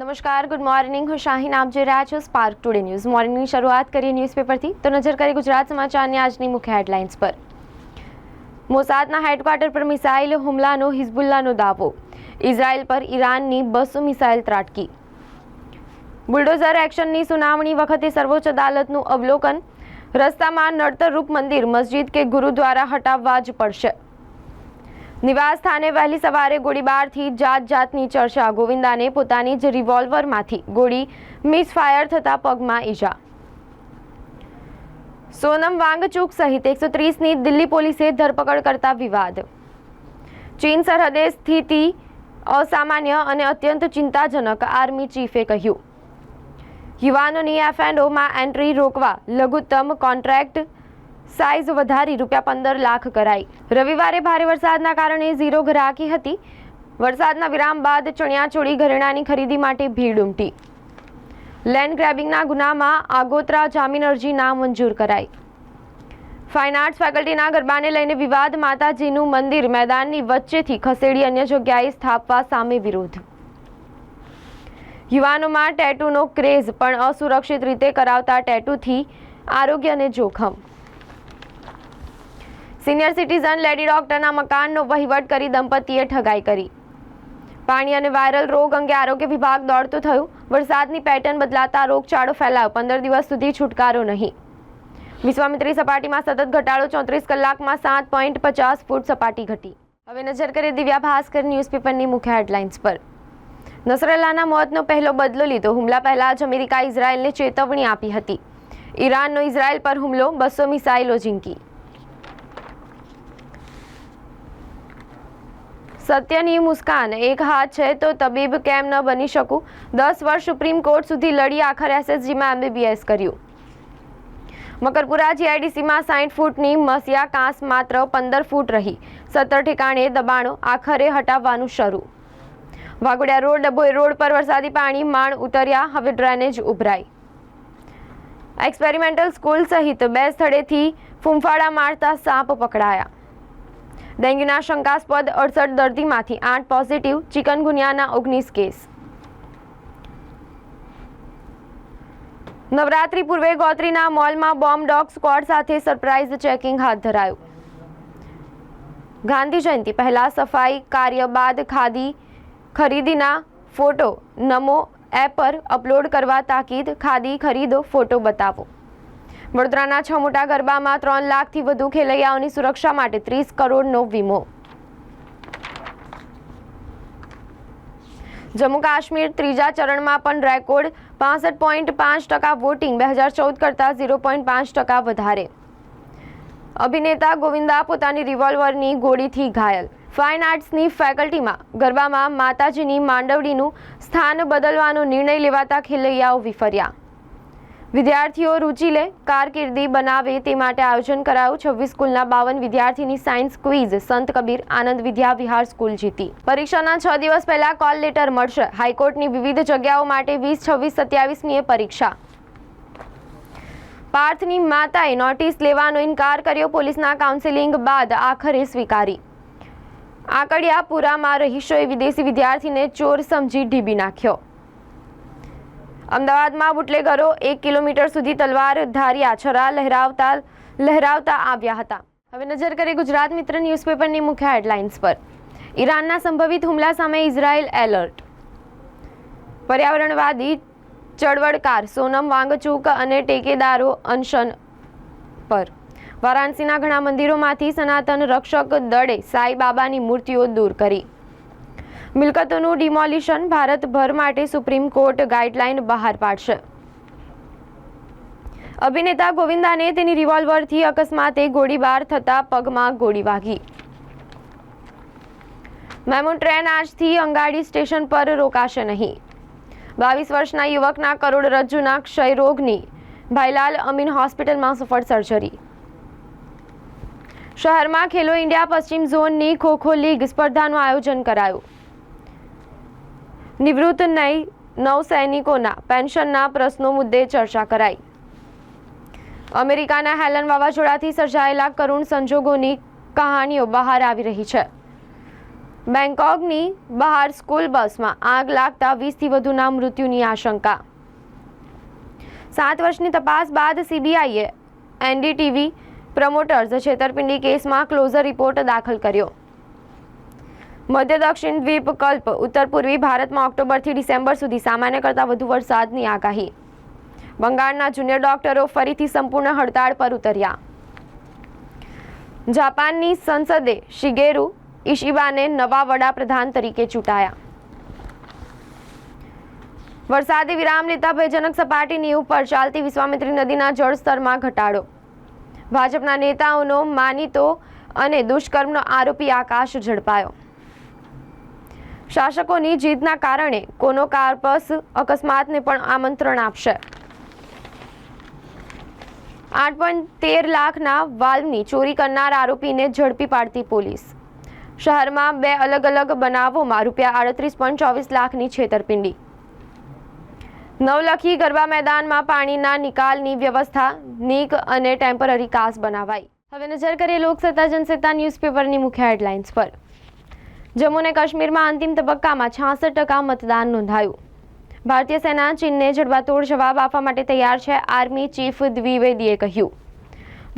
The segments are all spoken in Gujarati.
નમસ્કાર ગુડ મોર્નિંગ હું શાહીન આપ જોઈ રહ્યા છો સ્પાર્ક ટુડે ન્યૂઝ મોર્નિંગની શરૂઆત કરીએ ન્યૂઝપેપરથી તો નજર કરીએ ગુજરાત સમાચારની આજની મુખ્ય હેડલાઇન્સ પર. મોસાદના હેડક્વાર્ટર પર મિસાઇલ હુમલાનો હિઝબુલ્લાનો દાવો. ઇઝરાયલ પર ઈરાનની બસો મિસાઇલ ત્રાટકી. બુલડોઝર એક્શનની સુનાવણી વખતે સર્વોચ્ચ અદાલતનું અવલોકન. રસ્તામાં નડતરરૂપ મંદિર મસ્જિદ કે ગુરુદ્વારા હટાવવા જ પડશે. નિવાસ સ્થાને વહેલી સવારે ગોળીબારથી જાત જાતની ચર્ચા. ગોવિંદાને પોતાની જ રિવોલ્વરમાંથી ગોળી મિસફાયર થતા પગમાં ઈજા. સોનમ વાંગચુક સહિત એકસો ત્રીસની દિલ્હી પોલીસે ધરપકડ કરતા વિવાદ. ચીન સરહદે સ્થિતિ અસામાન્ય અને અત્યંત ચિંતાજનક, આર્મી ચીફે કહ્યું. યુવાનોની એફ એન્ડ ઓમાં એન્ટ્રી રોકવા લઘુત્તમ કોન્ટ્રાક્ટ સાઇઝ વધારી રૂપિયા પંદર લાખ કરાઈ. રવિવારે ભારે વરસાદના કારણે ઝીરો ગ્રાહકી હતી. વરસાદના વિરામ બાદ ચણિયાચોળી ઘરેણાની ખરીદી માટે ભીડ ઉમટી. લેન્ડ ગ્રેબિંગના ગુનામાં આગોતરા જામીન અરજી નામંજૂર કરાઈ. ફાઇન આર્ટ્સ ફેકલ્ટીના ગરબાને લઈને વિવાદ, માતાજીનું મંદિર મેદાનની વચ્ચેથી ખસેડી અન્ય જગ્યાએ સ્થાપવા સામે વિરોધ. યુવાનોમાં ટેટૂનો ક્રેઝ, પણ અસુરક્ષિત રીતે કરાવતા ટેટૂથી આરોગ્યને જોખમ. સિનિયર સિટીઝન લેડી ડોક્ટરના મકાનનો વહીવટ કરી દંપતીએ ઠગાઈ કરી. પાણી અને વાયરલ રોગ અંગે આરોગ્ય વિભાગ દોડતું થયું. વરસાદની પેટર્ન બદલાતા રોગચાળો ફેલાયો. પંદર દિવસ સુધી છુટકારો નહીં. વિશ્વામિત્રી સપાટીમાં સતત ઘટાડો, ચોત્રીસ કલાકમાં સાત પોઈન્ટ પચાસ ફૂટ સપાટી ઘટી. હવે નજર કરીએ દિવ્યા ભાસ્કર ન્યૂઝપેપરની મુખ્ય હેડલાઇન્સ પર. નસરલ્લાના મોતનો પહેલો બદલો લીધો. હુમલા પહેલા જ અમેરિકા ઇઝરાયલને ચેતવણી આપી હતી. ઈરાનનો ઇઝરાયલ પર હુમલો, બસો મિસાઇલો ઝીંકી. સત્યની મુસ્કાન. એક હાથ છે તો તબીબ કેમ ન બની શકું? દસ વર્ષ સુપ્રીમ કોર્ટ સુધી લડી આખર એસએસજીમાં એમબીબીએસ કર્યું. મકરપુરા જીઆઈડીસીમાં સાઠ ફૂટની મસિયા કાંસ માત્ર પંદર ફૂટ રહી. સત્તર ઠેકાણે દબાણો આખરે હટાવવાનું શરૂ. વાઘોડિયા રોડ, ડભોઈ રોડ પર વરસાદી પાણી માણ ઉતર્યા, હવે ડ્રેનેજ ઉભરાઈ. એક્સપેરિમેન્ટલ સ્કૂલ સહિત બે સ્થળેથી ફૂંફાડા મારતા સાપ પકડાયા. ડેન્ગ્યુના શંકાસ્પદ અડસઠ દર્દીમાંથી આઠ પોઝિટિવ, ચિકનગુનિયાના ઓગણીસ કેસ. નવરાત્રી પૂર્વે ગોત્રીના મોલમાં બોમ્બ ડોગ સ્ક્વોડ સાથે સરપ્રાઇઝ ચેકિંગ હાથ ધરાયું. ગાંધી જયંતિ પહેલા સફાઈ કાર્ય બાદ ખાદી ખરીદીના ફોટો નમો એપ પર અપલોડ કરવા તાકીદ, ખાદી ખરીદો, ફોટો બતાવો. વડોદરાના છ મોટા ગરબામાં ત્રણ લાખથી વધુ ખેલૈયાઓની સુરક્ષા માટે ત્રીસ કરોડનો વીમો. જમ્મુ કાશ્મીર ત્રીજા ચરણમાં પણ રેકોર્ડ, પાસઠ પોઈન્ટ પાંચ ટકા વોટિંગ, બે હજાર ચૌદ કરતાં ઝીરો પોઈન્ટ પાંચ ટકા વધારે. અભિનેતા ગોવિંદા પોતાની રિવોલ્વરની ગોળીથી ઘાયલ. ફાઇન આર્ટ્સની ફેકલ્ટીમાં ગરબામાં માતાજીની માંડવડીનું સ્થાન બદલવાનો નિર્ણય લેવાતા ખેલૈયાઓ વિફર્યા. વિદ્યાર્થીઓ રુચિ લે, કારકિર્દી બનાવે તે માટે આયોજન કરાયું. છવ્વીસ સ્કૂલના બાવન વિદ્યાર્થીની સાયન્સ ક્વિઝ, સંત કબીર આનંદ વિદ્યા વિહાર સ્કૂલ જીતી. પરીક્ષાના છ દિવસ પહેલા કોલ લેટર મળશે. હાઈકોર્ટની વિવિધ જગ્યાઓ માટે વીસ, છવ્વીસ સત્યાવીસમીએ પરીક્ષા. પાર્થની માતાએ નોટિસ લેવાનો ઇનકાર કર્યો. પોલીસના કાઉન્સેલિંગ બાદ આખરે સ્વીકારી. આકડિયાપુરામાં રહીશોએ વિદેશી વિદ્યાર્થીને ચોર સમજી ઢીબી નાખ્યો. અમદાવાદમાં બુટલેગરો એક કિલોમીટર સુધી તલવાર ધાર્યા છરા લહેરાવતા લહેરાવતા આવ્યા હતા. હવે નજર કરીએ ગુજરાત મિત્ર ન્યૂઝપેપરની મુખ્ય હેડલાઇન્સ પર. ઈરાનના સંભવિત હુમલા સામે ઇઝરાયલ એલર્ટ. પર્યાવરણવાદી ચળવળકાર સોનમ વાંગચૂક અને ટેકેદારો અનશન પર. વારાણસીના ઘણા મંદિરોમાંથી સનાતન રક્ષક દળે સાંઈ બાબાની મૂર્તિઓ દૂર કરી. મિલકતોનું ડિમોલિશન ભારતભર માટે સુપ્રીમ કોર્ટ ગાઈડલાઈન બહાર પાડશે. અભિનેતા ગોવિંદાને તેની રિવોલ્વરથી અકસ્માતે ગોળીબાર થતા પગમાં ગોળી વાગી. મેમુન ટ્રેન આજથી અંગાડી સ્ટેશન પર રોકાશે નહીં. બાવીસ વર્ષના યુવકના કરોડરજ્જુના ક્ષયરોગની ભાઈલાલ અમીન હોસ્પિટલમાં સફળ સર્જરી. શહેરમાં ખેલો ઇન્ડિયા પશ્ચિમ ઝોનની ખોખો લીગ સ્પર્ધાનું આયોજન કરાયું. નિવૃત્ત નવ નૌસૈનિકોના પેન્શનના પ્રશ્નો મુદ્દે ચર્ચા કરાઈ. અમેરિકાના હેલન વાવાઝોડાથી સર્જાયેલા કરુણ સંજોગોની કહાનીઓ બહાર આવી રહી છે. બેંકોકની બહાર સ્કૂલ બસમાં આગ લાગતા વીસથી વધુના મૃત્યુની આશંકા. સાત વર્ષની તપાસ બાદ સીબીઆઈએ એનડીટીવી પ્રમોટર્સ છેતરપિંડી કેસમાં ક્લોઝર રિપોર્ટ દાખલ કર્યો. મધ્ય દક્ષિણ દ્વીપકલ્પ ઉત્તર પૂર્વી ભારતમાં ઓક્ટોબરથી ડિસેમ્બર સુધી સામાન્ય કરતાં વધુ વરસાદની આગાહી. બંગાળના જુનિયર ડોક્ટરો ફરીથી સંપૂર્ણ હડતાળ પર ઉતર્યા. જાપાનની સંસદે શિગેરુ ઇશિબાને નવા વડાપ્રધાન તરીકે ચૂંટાયા. વરસાદે વિરામ લેતા ભયજનક સપાટીની ઉપર ચાલતી વિશ્વામિત્રી નદીના જળસ્તરમાં ઘટાડો. ભાજપના નેતાઓનો માનીતો અને દુષ્કર્મનો આરોપી આકાશ ઝડપાયો. શાસકોની જીતના કારણે કોનો કાર્પસ અકસ્માતને પણ આમંત્રણ આપશે. આઠ પોઈન્ટ તેર લાખના વાલ્વની ચોરી કરનાર આરોપીને ઝડપી પાડતી પોલીસ. શહેરમાં બે અલગ અલગ બનાવોમાં રૂપિયા આડત્રીસ પોઈન્ટ ચોવીસ લાખની છેતરપિંડી. નવલખી ગરબા મેદાનમાં પાણીના નિકાલની વ્યવસ્થા, નીક અને ટેમ્પરરી કાસ બનાવાઈ. હવે નજર કરીએ લોકસત્તા, જનસત્તા ન્યૂઝપેપરની મુખ્ય હેડલાઇન્સ પર. જમ્મુ અને કાશ્મીરમાં અંતિમ તબક્કામાં છાસઠ ટકા મતદાન નોંધાયું. ભારતીય સેના ચીનને જડબાતોડ જવાબ આપવા માટે તૈયાર છે, આર્મી ચીફ દ્વિવેદીએ કહ્યું.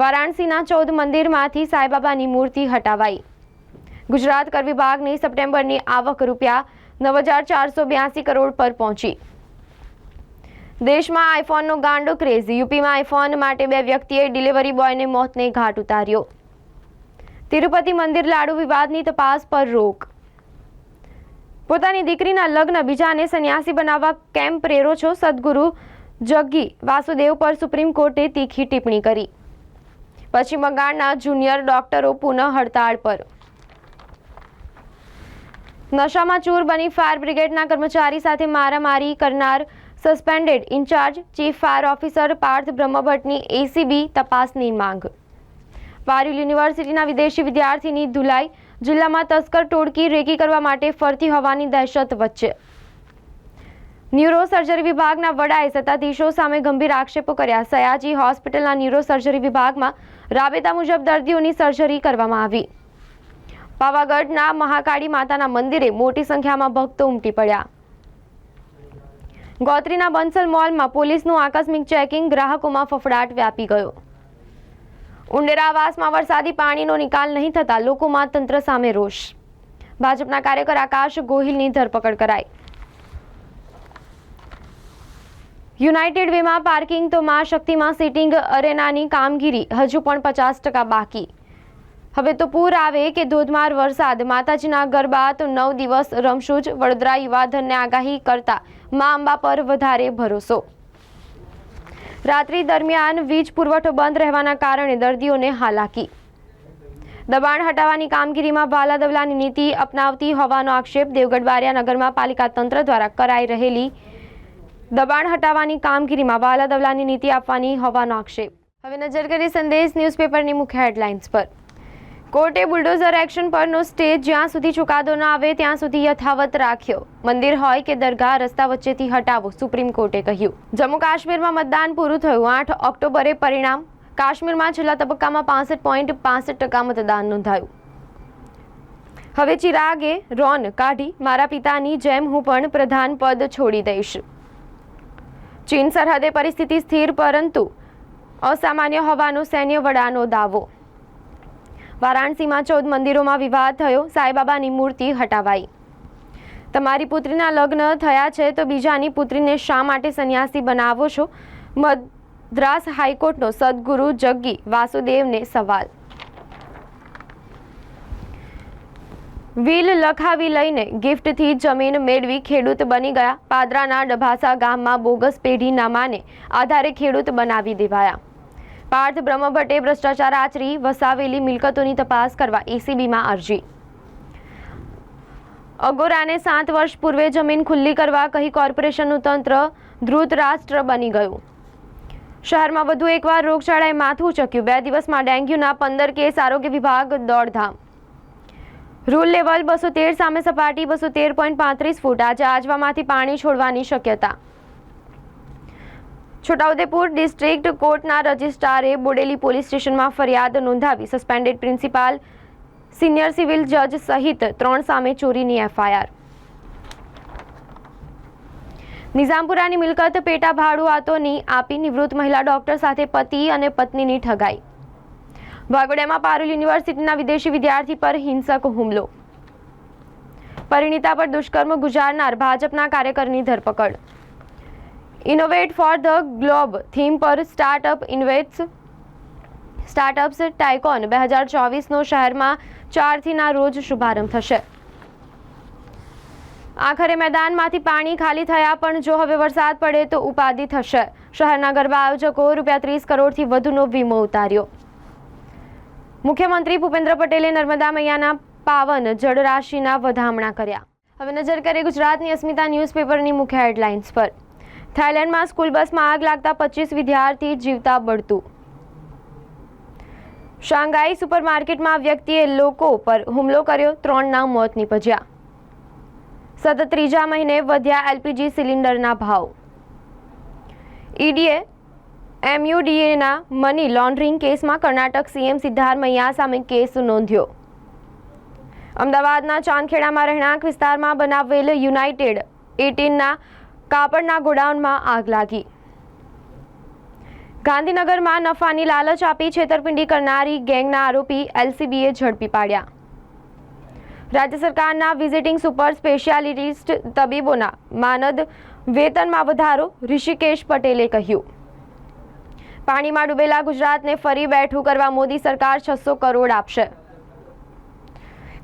વારાણસીના ચૌદ મંદિરમાંથી સાંઈબાબાની મૂર્તિ હટાવાઈ. ગુજરાત કર વિભાગની સપ્ટેમ્બરની આવક રૂપિયા નવ હજાર ચારસો બ્યાસી કરોડ પર પહોંચી. દેશમાં આઈફોનનો ગાંડો ક્રેઝ, યુપીમાં આઈફોન માટે બે વ્યક્તિએ ડિલિવરી બોયને મોતને ઘાટ ઉતાર્યો. તિરુપતિ મંદિર લાડુ વિવાદની તપાસ પર રોક. પોતાની દીકરીના લગ્ન બીજાને સંન્યાસી બનાવવા કેમ પ્રેરો છો, સદગુરુ જગ્ગી વાસુદેવ પર સુપ્રીમ કોર્ટે તીખી ટિપ્પણી કરી. પશ્ચિમ બંગાળના જુનિયર ડોક્ટરો પુનઃ હડતાળ પર. નશામાં ચૂર બની ફાયર બ્રિગેડના કર્મચારી સાથે મારામારી કરનાર suspended in charge, chief fire officer Parth બ્રહ્મભટ્ટની ACB તપાસની માંગ. વાયુલ યુનિવર્સિટીના વિદેશી વિદ્યાર્થીની ધુલાઈ, જિલ્લામાં તસ્કર ટોળકી રેકી કરવા માટે ફરતી હોવાની દહેશત વચ્ચે. ન્યુરો સર્જરી વિભાગના વડાએ સત્તાધીશો સામે ગંભીર આક્ષેપો કર્યા. સયાજી હોસ્પિટલના ન્યુરો સર્જરી વિભાગમાં રાબેતા મુજબ દર્દીઓની સર્જરી કરવામાં આવી. પાવાગઢના મહાકાળી માતાના મંદિરે મોટી સંખ્યામાં ભક્તો ઉમટી પડ્યા. ગોત્રીના બંસલ મોલમાં પોલીસનું આકસ્મિક ચેકિંગ ગ્રાહકોમાં ફફડાટ વ્યાપી ગયો. ઉંડેરા આવાસમાં વરસાદી પાણીનો નિકાલ નહીં થતાં લોકોમાં તંત્ર સામે રોષ. ભાજપના કાર્યકર આકાશ ગોહિલની ધરપકડ કરાઈ. યુનાઇટેડ વેમાં પાર્કિંગ તો માં શક્તિમાં સિટિંગ અરેનાની કામગીરી હજુ પણ પચાસ ટકા બાકી. હવે તો પૂર આવે કે ધોધમાર વરસાદ, માતાજીના ગરબા તો નવ દિવસ રમશું જ વડોદરા યુવાધનને આગાહી કરતા મા અંબા પર વધારે ભરોસો. રાત્રિ દરમિયાન વીજ પુરવઠો બંધ રહેવાના કારણે દર્દીઓને હાલાકી. દબાણ હટાવવાની કામગીરીમાં ભાલા દવલાની નીતિ અપનાવતી હોવાનો આક્ષેપ દેવગઢ બારિયા નગરમાં પાલિકા તંત્ર દ્વારા કરાઈ રહેલી દબાણ હટાવવાની કામગીરીમાં ભાલા દવલાની નીતિ આપવાની હોવાનો આક્ષેપ. હવે નજર કરી સંદેશ ન્યૂઝપેપરની મુખ્ય હેડલાઇન્સ પર. કોર્ટે બુલડોઝર એક્શન પરનો સ્ટે જ્યાં સુધી ચુકાદો ન આવે, ત્યાં સુધી યથાવત રાખ્યો. મંદિર હોય કે દરગાહ, રસ્તા વચ્ચેથી હટાવો, સુપ્રીમ કોર્ટે કહ્યું. જમ્મુ કાશ્મીરમાં મતદાન પૂરું થયું. આઠ ઓક્ટોબરે પરિણામ. કાશ્મીરમાં છેલ્લા તબક્કામાં પાસઠ પોઈન્ટ પાસઠ ટકા મતદાન નોંધાયું. હવે ચિરાગે રોન કાઢી, મારા પિતાની જેમ હું પણ પ્રધાન પદ છોડી દઈશ. ચીન સરહદે પરિસ્થિતિ સ્થિર, પરંતુ અસામાન્ય હોવાનો સૈન્ય વડાનો દાવો. વારાણસીમાં ચૌદ મંદિરોમાં વિવાદ થયો. સાંઈબાબાની મૂર્તિ હટાવાઈ. તમારી પુત્રીના લગ્ન થયા છે તો બીજાની પુત્રીને શા માટે સંન્યાસી બનાવો છો? મદ્રાસ હાઈકોર્ટનો સદગુરુ જગ્ગી વાસુદેવને સવાલ. વીલ લખાવી લઈને ગિફ્ટથી જમીન મેળવી ખેડૂત બની ગયા. પાદરાના ડભાસા ગામમાં બોગસ પેઢી નામાને આધારે ખેડૂત બનાવી દેવાયા. પાર્થ બ્રહ્મભટ્ટે ભ્રષ્ટાચાર આચરી વસાવેલી મિલકતોની તપાસ કરવા એસીબીમાં અરજી. અગોરાને સાત વર્ષ પૂર્વે જમીન ખુલ્લી કરવા કહી કોર્પોરેશનનું તંત્ર ધ્રુત રાષ્ટ્ર બની ગયું. શહેરમાં વધુ એકવાર રોગચાળાએ માથું ચક્યું. બે દિવસમાં ડેન્ગ્યુના પંદર કેસ આરોગ્ય વિભાગ દોડધામ. રૂલ લેવલ બસો તેર સામે સપાટી બસો તેર પોઈન્ટ પાંત્રીસ ફૂટ. આજે આજવામાંથી પાણી છોડવાની શક્યતા. છોટાઉદેપુર ડિસ્ટ્રિક્ટ કોર્ટના રજિસ્ટ્રારે બોડેલી પોલીસ સ્ટેશનમાં ફરિયાદ નોંધાવી સસ્પેન્ડેડ પ્રિન્સિપાલ, સિનિયર સિવિલ જજ સહિત ત્રણ સામે ચોરીની એફઆઈઆર. નિઝામપુરાની મિલકત પેટા ભાડુઆતોની આપી નિવૃત્ત મહિલા ડોક્ટર સાથે પતિ અને પત્નીની ઠગાઈ. વાગોડિયામાં પારુલ યુનિવર્સિટીના વિદેશી વિદ્યાર્થી પર હિંસક હુમલો. પરિણીતા પર દુષ્કર્મ ગુજારનાર ભાજપના કાર્યકરની ધરપકડ. Innovate for the globe theme પર સ્ટાર્ટઅપ ઇન્વેટ્સ સ્ટાર્ટઅપ્સ ટાઇકોન બે હજાર ચોવીસનો શહેરમાં ચારથીના રોજ શુભારંભ થશે. આખરે મેદાનમાંથી પાણી ખાલી થયા, પણ જો હવે વરસાદ પડે તો ઉપાધિ થશે. શહેરના ગરબા આયોજકો રૂપિયા ત્રીસ કરોડથી વધુનો વીમો ઉતાર્યો. મુખ્યમંત્રી ભૂપેન્દ્ર પટેલે નર્મદા મૈયાના પાવન જળરાશિના વધામણા કર્યા. હવે નજર કરીએ ગુજરાતની અસ્મિતા ન્યૂઝપેપરની મુખ્ય હેડલાઇન્સ પર. થાઇલેન્ડમાં સ્કૂલ બસમાં આગ લાગતા પચીસ વિદ્યાર્થી જીવતા બળતું. શાંઘાઈ સુપરમાર્કેટમાં વ્યક્તિએ લોકો પર હુમલો કર્યો, ત્રણના મોત નીપજ્યા. સતત ત્રીજા મહિને વધ્યા એલપીજી સિલિન્ડરના ભાવ. ઈડીએ એમયુડીએના મની લોન્ડરિંગ કેસમાં કર્ણાટક સીએમ સિદ્ધારમૈયા સામે કેસ નોંધ્યો. અમદાવાદના ચાંદખેડામાં રહેણાંક વિસ્તારમાં બનાવેલ યુનાઇટેડ એટીનના કાપડના ગોડાઉનમાં આગ લાગી. ગાંધીનગરમાં નફાની લાલચ આપી છેતરપિંડી કરનારી ગેંગના આરોપી એલસીબીએ ઝડપી પાડ્યા. રાજ્ય સરકારના વિઝિટિંગ સુપર સ્પેશિયાલિસ્ટ તબીબોના માનદ વેતનમાં વધારો ઋષિકેશ પટેલે કહ્યું. પાણીમાં ડૂબેલા ગુજરાતને ફરી બેઠું કરવા મોદી સરકાર છસો કરોડ આપશે.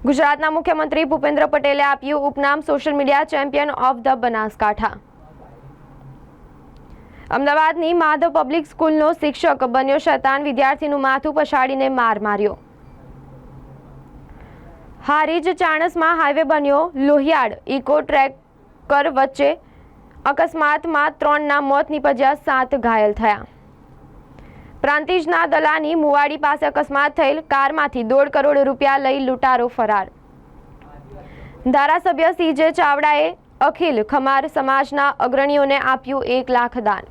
ગુજરાતના મુખ્યમંત્રી ભૂપેન્દ્ર પટેલે આપ્યું ઉપનામ social media champion of the Banaskantha. અમદાવાદની માધવ પબ્લિક સ્કૂલનો શિક્ષક બન્યો શૈતાન, વિદ્યાર્થીનું માથું પછાડીને માર માર્યો. હારીજ ચાણસમાં હાઈવે બન્યો લોહિયાડ ઇકો ટ્રેકર વચ્ચે અકસ્માતમાં ત્રણના મોત નીપજ્યા, સાત ઘાયલ થયા. પ્રાંતિજના દલાની મુવાડી પાસે અકસ્માત થયેલ કારમાંથી દોઢ કરોડ રૂપિયા લઈ લૂંટારો ફરાર. ધારાસભ્ય સીજે ચાવડાએ અખિલ ખમાર સમાજના અગ્રણીઓને આપ્યું એક લાખ દાન.